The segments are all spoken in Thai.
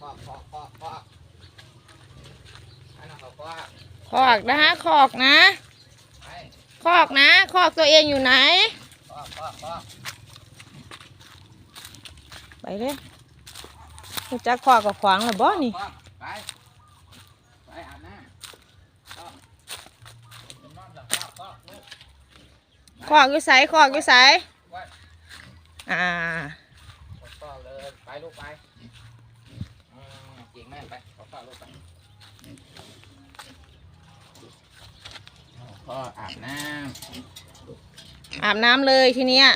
คอกคอกคอกคอกอันนั้นเขาคอกคอกนะคอกนะ ไปคอกนะ คอกตัวเองอยู่ไหน คอกคอกคอกไปเลยรู้จักคอกกับขวางหรือบ่นี่ คอกไป ไปอาบน้ำคอกนอนหลับคอกคอกลูกคอกอยู่ไสคอกอยู่ไสอ่า คอกเลย ไปลูกไป มเก่ไปคอกคอกลูกไปพ่ออาบน้ำอาบน้ำเลยทีเนี้ย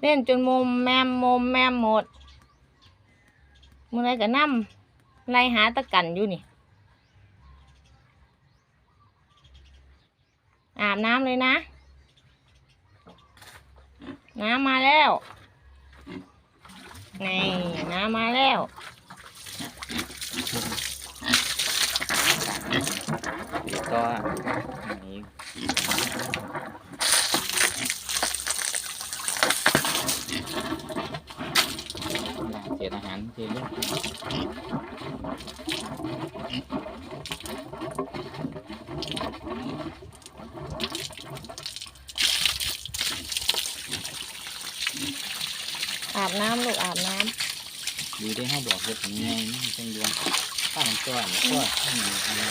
เล่นจนมุมแมมมุมแมมหมดมือไรก็นั่มไลหาตะกันอยู่นี่ อาบน้ำเลยนะ น้ำมาแล้วนี่น้ำมาแล้วก็นี่เศษอาหารเทเย อะอาบน้ำลูกอาบน้ดูได้ให้บอกเฮ็ดยังไงนี่จังดวงข้าวมันก้อนก้อนข้าวมันอะไร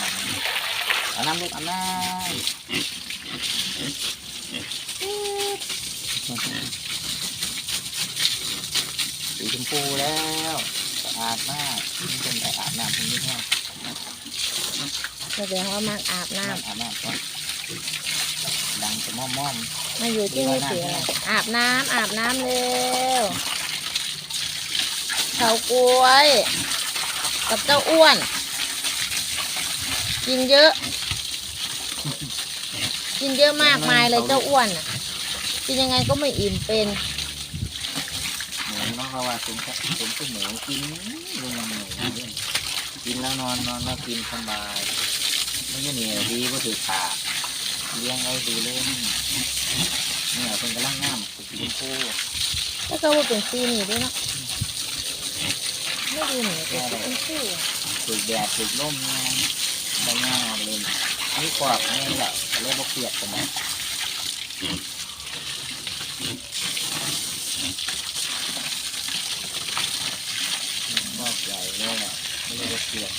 เอาน้ำลูกเอาน้ำสีชมพูแล้วสะอาดมากนี่เป็นแต่อาบน้ำเพิ่งได้แห้งำแสดงว่ามันอาบน้น้ำอาบน้ำก่อนดังจะ ม่อมม่อมำมาอยู่ที่นี่เสียอะไรอาบน้ำอาบน้ำเร็วเขากล้วย กับเจ้าอ้วน กินเยอะ กินเยอะมากมายเลยเจ้าอ้วนน่ะ กินยังไงก็ไม่อิ่มเป็นเหมือนน้องเขาว่าผมผมก็หมูกินลงมาหมูเล่นกินแล้วนอนนอนแล้วกินสบายไม่ใช่เหนียวดีก็ถือขา เลี้ยงไว้ดูเล่นเนี่ยเป็นกระลังงามสีชมพูแล้วก็ว่าเป็นซีนี่ด้วยเนาะไม่ดูเหมือนเป็นซีชมพูอะถือแดดถือร่มงามได้งามเลยอันนี้กรอบนี่แหละเรียกว่าเปียกกันนะกรอบใหญ่เลยอะไม่เรียกว่าเปียก